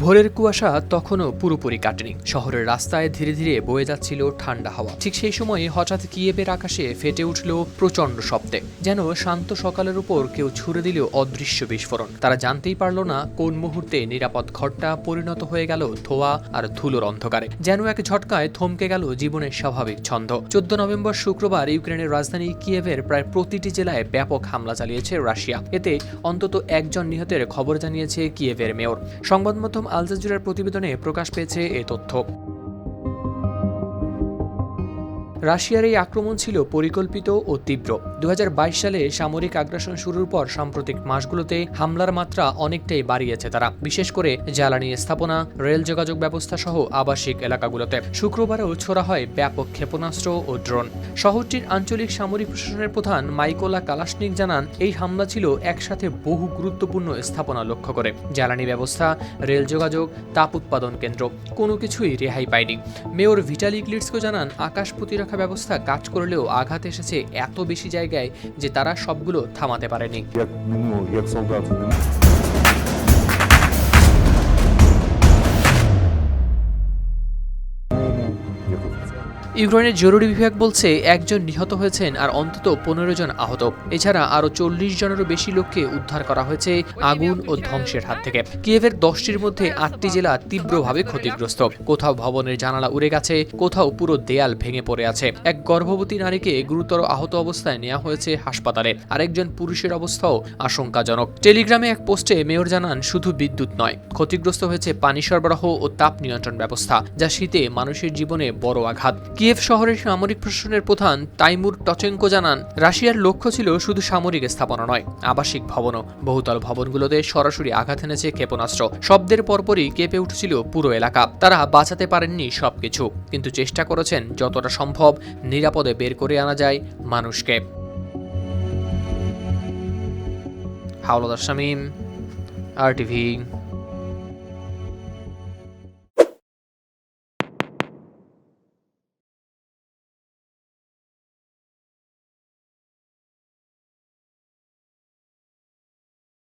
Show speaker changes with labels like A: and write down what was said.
A: ভোরের কুয়াশা তখনও পুরোপুরি কাটেনি। শহরের রাস্তায় ধীরে ধীরে বয়ে যাচ্ছিল ঠান্ডা হাওয়া। ঠিক সেই সময় হঠাৎ কিয়েবের আকাশে ফেটে উঠল প্রচণ্ড শব্দে, যেন শান্ত সকালের উপর কেউ ছুড়ে দিল অদৃশ্য বিস্ফোরণ। তারা জানতেই পারল না কোন মুহূর্তে নিরাপদ ঘরটা পরিণত হয়ে গেল ধোয়া আর ধুলোর অন্ধকারে, যেন এক ঝটকায় থমকে গেল জীবনের স্বাভাবিক ছন্দ। চোদ্দ নভেম্বর শুক্রবার ইউক্রেনের রাজধানী কিয়েভের প্রায় প্রতিটি জেলায় ব্যাপক হামলা চালিয়েছে রাশিয়া। এতে অন্তত একজন নিহতের খবর জানিয়েছে কিয়েভের মেয়র। সংবাদ মাধ্যম আল জাজিরার প্রতিবেদনে প্রকাশ পেয়েছে এ তথ্য। রাশিয়ার এই আক্রমণ ছিল পরিকল্পিত ও তীব্র। দু হাজার বাইশ সালে সামরিক আগ্রাসন শুরুর পর সাম্প্রতিক মাসগুলোতে হামলার মাত্রা অনেকটাই বাড়িয়েছে তারা, বিশেষ করে জ্বালানি স্থাপনা, রেল যোগাযোগ ব্যবস্থা সহ আবাসিক এলাকাগুলোতে। শুক্রবারেও ছোড়া হয় ব্যাপক ক্ষেপণাস্ত্র ও ড্রোন। শহরটির আঞ্চলিক সামরিক প্রশাসনের প্রধান মাইকোলা কালাশনিক জানান, এই হামলা ছিল একসাথে বহু গুরুত্বপূর্ণ স্থাপনা লক্ষ্য করে। জ্বালানি ব্যবস্থা, রেল যোগাযোগ, তাপ উৎপাদন কেন্দ্র, কোনো কিছুই রেহাই পায়নি। মেয়র ভিটালি ক্লিটসকো জানান, আকাশ প্রতিরক্ষা ব্যবস্থা কাজ করলেও আঘাত এসেছে এত বেশি জায়গায় যে তারা সবগুলো থামাতে পারেনি। ইউক্রেনের জরুরি বিভাগ বলছে একজন নিহত হয়েছেন আর অন্তত পনেরো জন আহত। এছাড়া আরও চল্লিশ জনেরও বেশি লোককে উদ্ধার করা হয়েছে আগুন ও ধ্বংসের হাত থেকে। কিয়েভের দশটির মধ্যে আটটি জেলা তীব্রভাবে ক্ষতিগ্রস্ত। কোথাও ভবনের জানালা উড়ে গেছে, কোথাও পুরো দেয়াল ভেঙে পড়ে আছে। এক গর্ভবতী নারীকে গুরুতর আহত অবস্থায় নেওয়া হয়েছে হাসপাতালে। আরেকজন পুরুষের অবস্থাও আশঙ্কাজনক। টেলিগ্রামে এক পোস্টে মেয়র জানান, শুধু বিদ্যুৎ নয়, ক্ষতিগ্রস্ত হয়েছে পানি সরবরাহ ও তাপ নিয়ন্ত্রণ ব্যবস্থা, যা শীতে মানুষের জীবনে বড় আঘাত। কিয়েভ শহরের সামরিক প্রশাসনের প্রধান তাইমুর টচেঙ্কো জানান, রাশিয়ার লক্ষ্য ছিল শুধু সামরিক স্থাপনা নয়, আবাসিক ভবনও। বহুতল ভবনগুলোতে সরাসরি আঘাত এনেছে ক্ষেপণাস্ত্র। শব্দের পরপরই কেঁপে উঠেছিল পুরো এলাকা। তারা বাঁচাতে পারেননি সবকিছু, কিন্তু চেষ্টা করেছেন যতটা সম্ভব নিরাপদে বের করে আনা যায় মানুষকে। হাওলাদার শামীম, আর টিভি